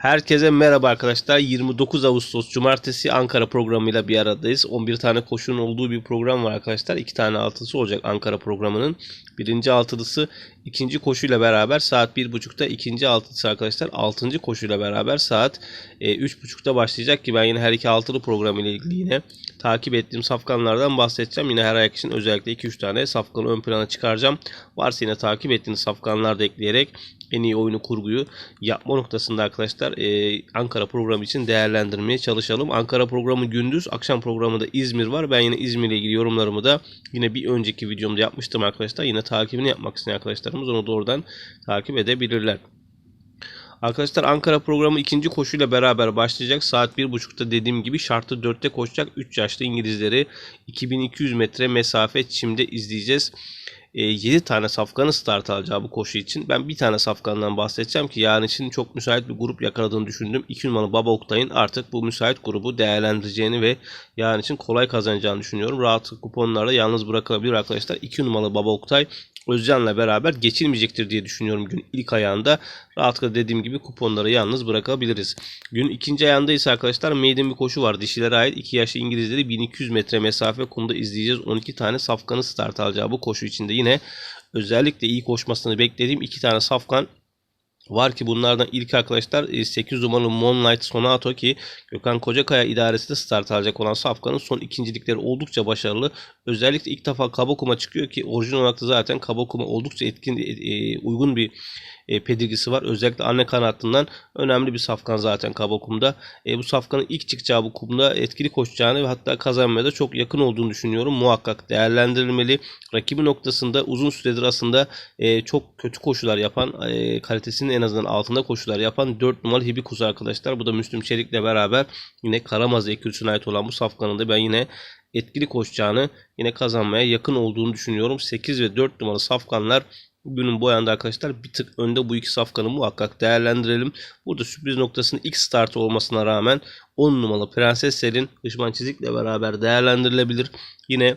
Herkese merhaba arkadaşlar. 29 Ağustos Cumartesi Ankara programıyla bir aradayız. 11 tane koşunun olduğu bir program var arkadaşlar. 2 tane altısı olacak Ankara programının. Birinci altılısı ikinci koşuyla beraber saat 1.30'da ikinci altılısı arkadaşlar 6. koşuyla beraber saat e, 3.30'da başlayacak ki ben yine her iki altılı program ile ilgili yine takip ettiğim safkanlardan bahsedeceğim. Yine her ayak için özellikle 2-3 tane safkanı ön plana çıkaracağım. Varsa yine takip ettiğiniz safkanlar da ekleyerek en iyi oyunu kurguyu yapma noktasında arkadaşlar e, Ankara programı için değerlendirmeye çalışalım. Ankara programı gündüz, akşam programı da İzmir var. Ben yine İzmir ile ilgili yorumlarımı da yine bir önceki videomda yapmıştım arkadaşlar. Yine takibini yapmak isteyen arkadaşlarımız onu doğrudan takip edebilirler. Arkadaşlar Ankara programı ikinci koşuyla beraber başlayacak. Saat 1.30'da dediğim gibi şartlı 4'te koşacak 3 yaşlı İngilizleri 2200 metre mesafe çimde izleyeceğiz. 7 e, tane safkanı start alacağı bu koşu için. Ben bir tane safkandan bahsedeceğim ki yarın için çok müsait bir grup yakaladığını düşündüm. 2 numaralı Baba Oktay'ın artık bu müsait grubu değerlendireceğini ve yarın için kolay kazanacağını düşünüyorum. Rahat kuponlarla yalnız bırakılabilir arkadaşlar. 2 numaralı Baba Oktay Özcan'la beraber geçilmeyecektir diye düşünüyorum gün ilk ayağında. Rahatlıkla dediğim gibi kuponları yalnız bırakabiliriz. Gün ikinci ayağında ise arkadaşlar maiden bir koşu var. Dişilere ait 2 yaşlı İngilizleri 1200 metre mesafe kumda izleyeceğiz. 12 tane safkanı start alacağı bu koşu içinde yine özellikle iyi koşmasını beklediğim 2 tane safkan var ki bunlardan ilk arkadaşlar 8 e, numaralı Moonlight Sonato ki Gökhan Kocakaya idaresi de start alacak olan Safkan'ın son ikincilikleri oldukça başarılı. Özellikle ilk defa Kabakuma çıkıyor ki orijinal olarak da zaten Kabakuma oldukça etkin e, e, uygun bir e, pedigisi var. Özellikle anne kanatından önemli bir safkan zaten Kabakum'da. E, bu safkanın ilk çıkacağı bu kumda etkili koşacağını ve hatta kazanmaya da çok yakın olduğunu düşünüyorum. Muhakkak değerlendirilmeli. Rakibi noktasında uzun süredir aslında e, çok kötü koşular yapan, e, kalitesinin en azından altında koşular yapan 4 numaralı Hibikus arkadaşlar. Bu da Müslüm Çelik'le beraber yine Karamaz ekürüsüne ait olan bu safkanın da ben yine etkili koşacağını yine kazanmaya yakın olduğunu düşünüyorum. 8 ve 4 numaralı safkanlar Bugünün bu ayında arkadaşlar bir tık önde bu iki safkanı muhakkak değerlendirelim. Burada sürpriz noktasının ilk start olmasına rağmen 10 numaralı Prenses Selin Hışman Çizik'le beraber değerlendirilebilir. Yine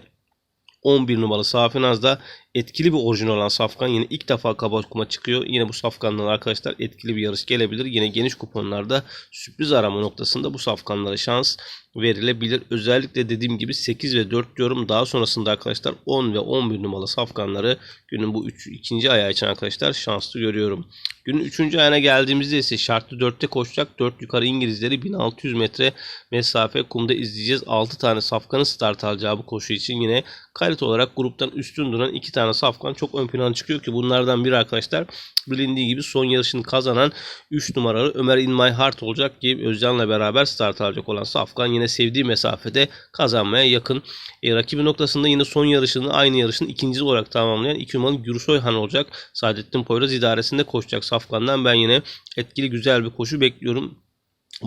11 numaralı Safinaz'da etkili bir orijinal olan Safkan yine ilk defa kaba kuma çıkıyor. Yine bu Safkan'dan arkadaşlar etkili bir yarış gelebilir. Yine geniş kuponlarda sürpriz arama noktasında bu Safkanlara şans verilebilir. Özellikle dediğim gibi 8 ve 4 diyorum. Daha sonrasında arkadaşlar 10 ve 11 numaralı safkanları günün bu 3. ikinci ayağı için arkadaşlar şanslı görüyorum. Günün 3. ayağına geldiğimizde ise şartlı 4'te koşacak. 4 yukarı İngilizleri 1600 metre mesafe kumda izleyeceğiz. 6 tane safkanın start alacağı bu koşu için yine kalite olarak gruptan üstün duran 2 tane safkan çok ön plana çıkıyor ki bunlardan biri arkadaşlar bilindiği gibi son yarışını kazanan 3 numaralı Ömer In My Heart olacak ki Özcan'la beraber start alacak olan Safkan yine sevdiği mesafede kazanmaya yakın. E, rakibi noktasında yine son yarışını aynı yarışın ikinci olarak tamamlayan 2 numaralı Gürsoyhan olacak. Saadettin Poyraz idaresinde koşacak Safkan'dan ben yine etkili güzel bir koşu bekliyorum.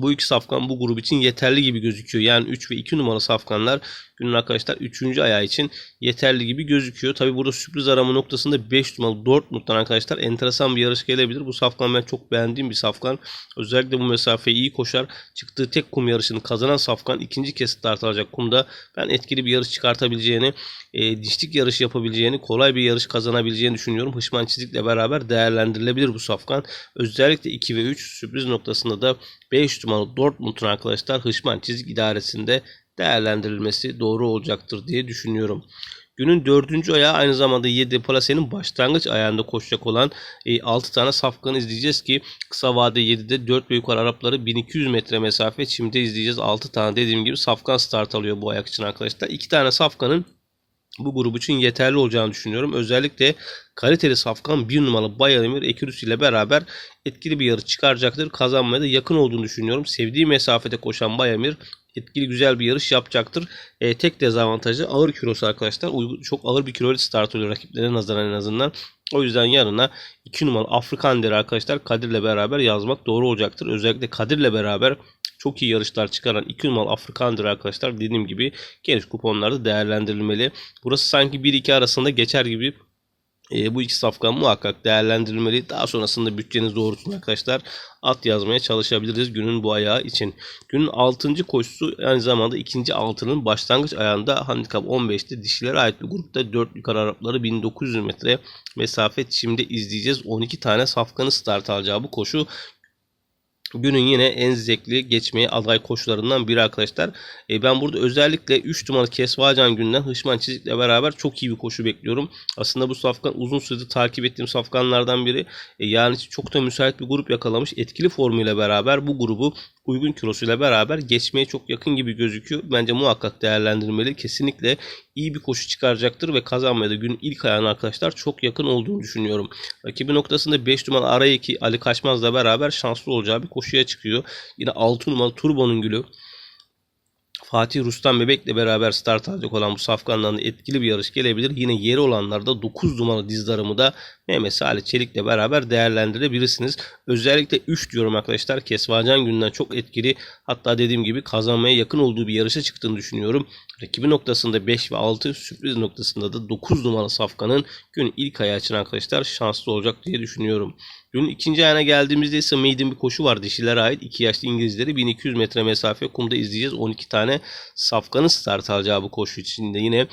Bu iki safkan bu grup için yeterli gibi gözüküyor. Yani 3 ve 2 numara safkanlar günün arkadaşlar 3. ayağı için yeterli gibi gözüküyor. Tabi burada sürpriz arama noktasında 5 numaralı Dortmund'dan arkadaşlar enteresan bir yarış gelebilir. Bu safkan ben çok beğendiğim bir safkan. Özellikle bu mesafeyi iyi koşar. Çıktığı tek kum yarışını kazanan safkan ikinci kez start alacak kumda ben etkili bir yarış çıkartabileceğini, e, dişlik yarış yapabileceğini, kolay bir yarış kazanabileceğini düşünüyorum. Hışman Çizik'le beraber değerlendirilebilir bu safkan. Özellikle 2 ve 3 sürpriz noktasında da 5 numaralı Dortmund'un arkadaşlar Hışman Çizik idaresinde değerlendirilmesi doğru olacaktır diye düşünüyorum. Günün dördüncü ayağı aynı zamanda 7 plasenin başlangıç ayağında koşacak olan e, 6 tane safkanı izleyeceğiz ki kısa vade 7'de 4 ve yukarı Arapları 1200 metre mesafe çimde izleyeceğiz. 6 tane dediğim gibi safkan start alıyor bu ayak için arkadaşlar. 2 tane safkanın bu grup için yeterli olacağını düşünüyorum. Özellikle kaliteli safkan bir numaralı Bayramir Ekürüs ile beraber etkili bir yarış çıkaracaktır. Kazanmaya da yakın olduğunu düşünüyorum. Sevdiği mesafede koşan Bayamir etkili güzel bir yarış yapacaktır. E, tek dezavantajı ağır kilosu arkadaşlar. Çok ağır bir kiloyla start oluyor rakiplerine nazaran en azından. O yüzden yarına 2 numaralı Afrikan deri arkadaşlar Kadir'le beraber yazmak doğru olacaktır. Özellikle Kadir'le beraber çok iyi yarışlar çıkaran 2 numaralı Afrikandır arkadaşlar. Dediğim gibi geniş kuponlarda değerlendirilmeli. Burası sanki 1-2 arasında geçer gibi e, bu iki safkan muhakkak değerlendirilmeli. Daha sonrasında bütçeniz doğrultusunda arkadaşlar at yazmaya çalışabiliriz günün bu ayağı için. Günün 6. koşusu aynı zamanda ikinci altının başlangıç ayağında handikap 15'te dişilere ait bir grupta 4 yukarı Arapları 1900 metre mesafe şimdi izleyeceğiz. 12 tane safkanı start alacağı bu koşu günün yine en zevkli geçmeye aday koşularından biri arkadaşlar. E, ben burada özellikle 3 numaralı Kesvacan günden Hışman Çizik'le beraber çok iyi bir koşu bekliyorum. Aslında bu safkan uzun süredir takip ettiğim safkanlardan biri. E, yani çok da müsait bir grup yakalamış. Etkili formuyla beraber bu grubu uygun kilosuyla beraber geçmeye çok yakın gibi gözüküyor. Bence muhakkak değerlendirmeli. Kesinlikle iyi bir koşu çıkaracaktır ve kazanmaya da günün ilk ayağına arkadaşlar çok yakın olduğunu düşünüyorum. Rakibi noktasında 5 numaralı Arayeki Ali Kaçmaz'la beraber şanslı olacağı bir koşuya çıkıyor. Yine 6 numaralı Turbo'nun gülü Fatih Rustam Bebek'le beraber start alacak olan bu safkandan etkili bir yarış gelebilir. Yine yeri olanlarda 9 numaralı dizdarımı da Mehmet Salih Çelik'le beraber değerlendirebilirsiniz. Özellikle 3 diyorum arkadaşlar. Kesvacan günden çok etkili. Hatta dediğim gibi kazanmaya yakın olduğu bir yarışa çıktığını düşünüyorum. Rakibi noktasında 5 ve 6 sürpriz noktasında da 9 numaralı safkanın gün ilk ayağı için arkadaşlar şanslı olacak diye düşünüyorum. Günün ikinci ayağına geldiğimizde ise maiden bir koşu var dişilere ait. 2 yaşlı İngilizleri 1200 metre mesafe kumda izleyeceğiz. 12 tane safkanın start alacağı bu koşu içinde yine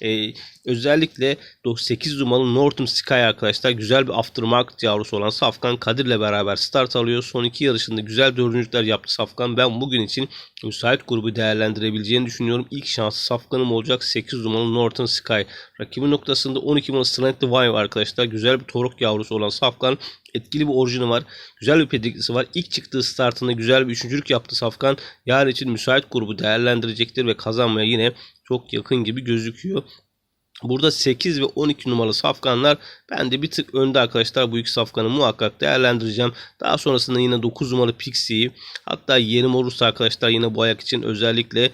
e, özellikle 8 numaralı Northern Sky arkadaşlar güzel bir aftermarket yavrusu olan Safkan Kadir'le beraber start alıyor. Son iki yarışında güzel dördüncülükler yaptı Safkan. Ben bugün için müsait grubu değerlendirebileceğini düşünüyorum. İlk şansı Safkan'ım olacak 8 numaralı Northern Sky. Rakibi noktasında 12 numaralı Strength Divine var arkadaşlar. Güzel bir torok yavrusu olan Safkan. Etkili bir orijini var. Güzel bir pedigrisi var. İlk çıktığı startında güzel bir üçüncülük yaptı Safkan. Yarın için müsait grubu değerlendirecektir ve kazanmaya yine çok yakın gibi gözüküyor. Burada 8 ve 12 numaralı safkanlar ben de bir tık önde arkadaşlar bu iki safkanı muhakkak değerlendireceğim. Daha sonrasında yine 9 numaralı Pixie'yi hatta yerim olursa arkadaşlar yine bu ayak için özellikle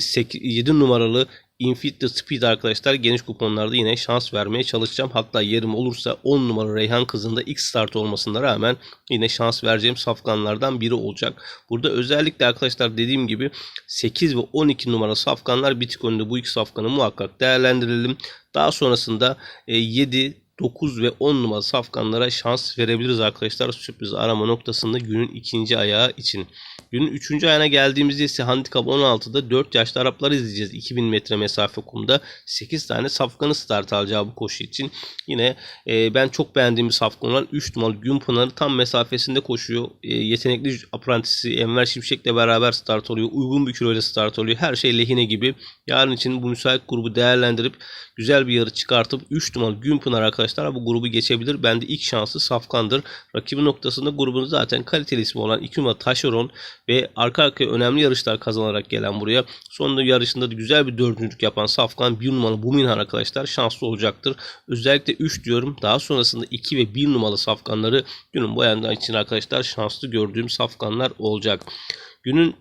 8, 7 numaralı Infinite Speed arkadaşlar geniş kuponlarda yine şans vermeye çalışacağım. Hatta yerim olursa 10 numara Reyhan kızında ilk start olmasına rağmen yine şans vereceğim safkanlardan biri olacak. Burada özellikle arkadaşlar dediğim gibi 8 ve 12 numara safkanlar bir tık bu iki safkanı muhakkak değerlendirelim. Daha sonrasında 7, 9 ve 10 numara safkanlara şans verebiliriz arkadaşlar. Sürpriz arama noktasında günün ikinci ayağı için. Günün 3. ayağına geldiğimizde ise handikap 16'da 4 yaşlı Araplar izleyeceğiz. 2000 metre mesafe kumda 8 tane safkanı start alacağı bu koşu için. Yine e, ben çok beğendiğim bir safkan olan 3 numaralı Günpınar'ı tam mesafesinde koşuyor. E, yetenekli aprantisi Enver Şimşek'le beraber start oluyor. Uygun bir kiloyla start oluyor. Her şey lehine gibi. Yarın için bu müsait grubu değerlendirip güzel bir yarı çıkartıp 3 numaralı Günpınar arkadaşlar bu grubu geçebilir. Bende ilk şansı Safkan'dır. Rakibi noktasında grubun zaten kaliteli ismi olan 2 numaralı Taşeron ve arka arkaya önemli yarışlar kazanarak gelen buraya. Sonunda yarışında da güzel bir dördüncülük yapan Safkan 1 numaralı Buminhan arkadaşlar şanslı olacaktır. Özellikle 3 diyorum. Daha sonrasında 2 ve 1 numaralı Safkanları günün bu yandan için arkadaşlar şanslı gördüğüm Safkanlar olacak. Günün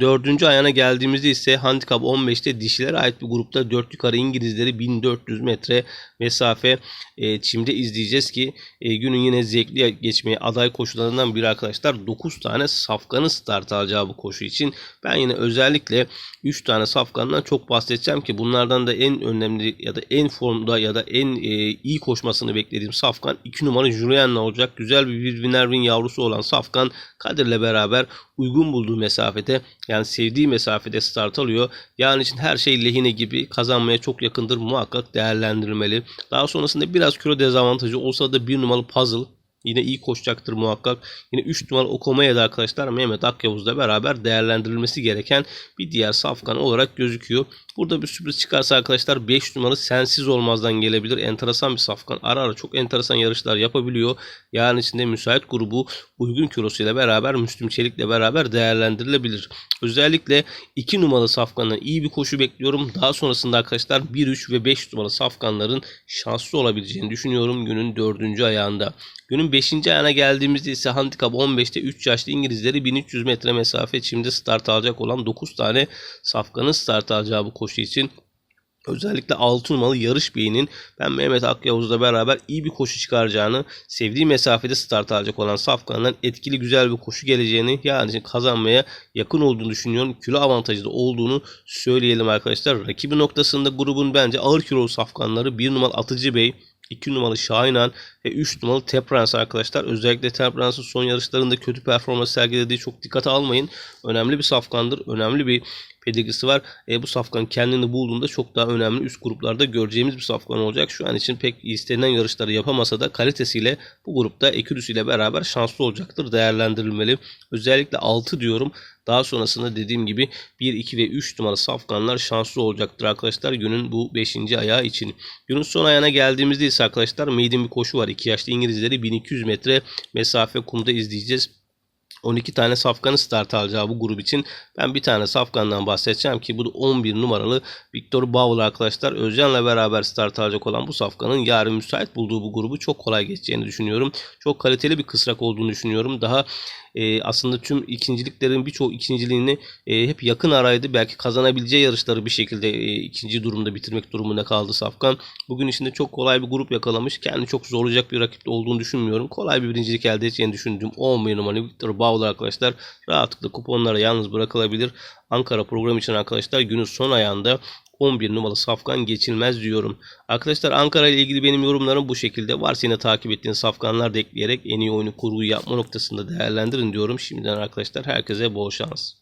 Dördüncü ayağına geldiğimizde ise handikap 15'te dişilere ait bir grupta 4 yukarı İngilizleri 1400 metre mesafe e, çimde izleyeceğiz ki e, günün yine zevkli geçmeye aday koşularından biri arkadaşlar. 9 tane safkanı start alacağı bu koşu için ben yine özellikle 3 tane safkandan çok bahsedeceğim ki bunlardan da en önemli ya da en formda ya da en e, iyi koşmasını beklediğim safkan 2 numara Julian'la olacak. Güzel bir Winnerwin yavrusu olan safkan Kadir'le beraber uygun bulduğu mesafede yani sevdiği mesafede start alıyor. Yani için her şey lehine gibi kazanmaya çok yakındır muhakkak değerlendirilmeli. Daha sonrasında biraz kilo dezavantajı olsa da bir numaralı puzzle Yine iyi koşacaktır muhakkak. Yine 3 numaralı Okoma'ya da arkadaşlar Mehmet Akyavuz'la beraber değerlendirilmesi gereken bir diğer safkan olarak gözüküyor. Burada bir sürpriz çıkarsa arkadaşlar 5 numaralı sensiz olmazdan gelebilir. Enteresan bir safkan. Ara ara çok enteresan yarışlar yapabiliyor. Yarın içinde müsait grubu uygun kilosuyla beraber Müslüm Çelik'le beraber değerlendirilebilir. Özellikle 2 numaralı safkandan iyi bir koşu bekliyorum. Daha sonrasında arkadaşlar 1, 3 ve 5 numaralı safkanların şanslı olabileceğini düşünüyorum günün 4. ayağında. Günün 5. ayağına geldiğimizde ise handikap 15'te 3 yaşlı İngilizleri 1300 metre mesafe çimde start alacak olan 9 tane safkanın start alacağı bu koşu için Özellikle 6 numaralı yarış beyinin ben Mehmet Akyavuz'la beraber iyi bir koşu çıkaracağını, sevdiği mesafede start alacak olan Safkan'dan etkili güzel bir koşu geleceğini yani kazanmaya yakın olduğunu düşünüyorum. Kilo avantajı da olduğunu söyleyelim arkadaşlar. Rakibi noktasında grubun bence ağır kilolu Safkanları 1 numaralı Atıcı Bey, 2 numaralı Şahinan ve 3 numaralı Temperance arkadaşlar. Özellikle Temperance'ın son yarışlarında kötü performans sergilediği çok dikkate almayın. Önemli bir safkandır. Önemli bir pedigrisi var. E, bu safkan kendini bulduğunda çok daha önemli üst gruplarda göreceğimiz bir safkan olacak. Şu an için pek istenilen yarışları yapamasa da kalitesiyle bu grupta Ekürüs ile beraber şanslı olacaktır. Değerlendirilmeli. Özellikle 6 diyorum. Daha sonrasında dediğim gibi 1, 2 ve 3 numaralı safkanlar şanslı olacaktır arkadaşlar günün bu 5. ayağı için. Günün son ayağına geldiğimizde ise arkadaşlar maiden bir koşu var. 2 yaşlı İngilizleri 1200 metre mesafe kumda izleyeceğiz. 12 tane safkanı start alacağı bu grup için ben bir tane safkandan bahsedeceğim ki bu da 11 numaralı Victor Bauer arkadaşlar. Özcan'la beraber start alacak olan bu safkanın yarın müsait bulduğu bu grubu çok kolay geçeceğini düşünüyorum. Çok kaliteli bir kısrak olduğunu düşünüyorum. Daha e, aslında tüm ikinciliklerin birçok ikinciliğini e, hep yakın araydı. Belki kazanabileceği yarışları bir şekilde e, ikinci durumda bitirmek durumunda kaldı Safkan. Bugün içinde çok kolay bir grup yakalamış. Kendi çok zorlayacak bir rakip olduğunu düşünmüyorum. Kolay bir birincilik elde edeceğini düşündüğüm 11 numaralı Victor Bauer arkadaşlar rahatlıkla kuponlara yalnız bırakılabilir. Ankara programı için arkadaşlar günün son ayağında 11 numaralı Safkan geçilmez diyorum. Arkadaşlar Ankara ile ilgili benim yorumlarım bu şekilde. Varsa yine takip ettiğin Safkanlar da ekleyerek en iyi oyunu kurguyu yapma noktasında değerlendirin diyorum. Şimdiden arkadaşlar herkese bol şans.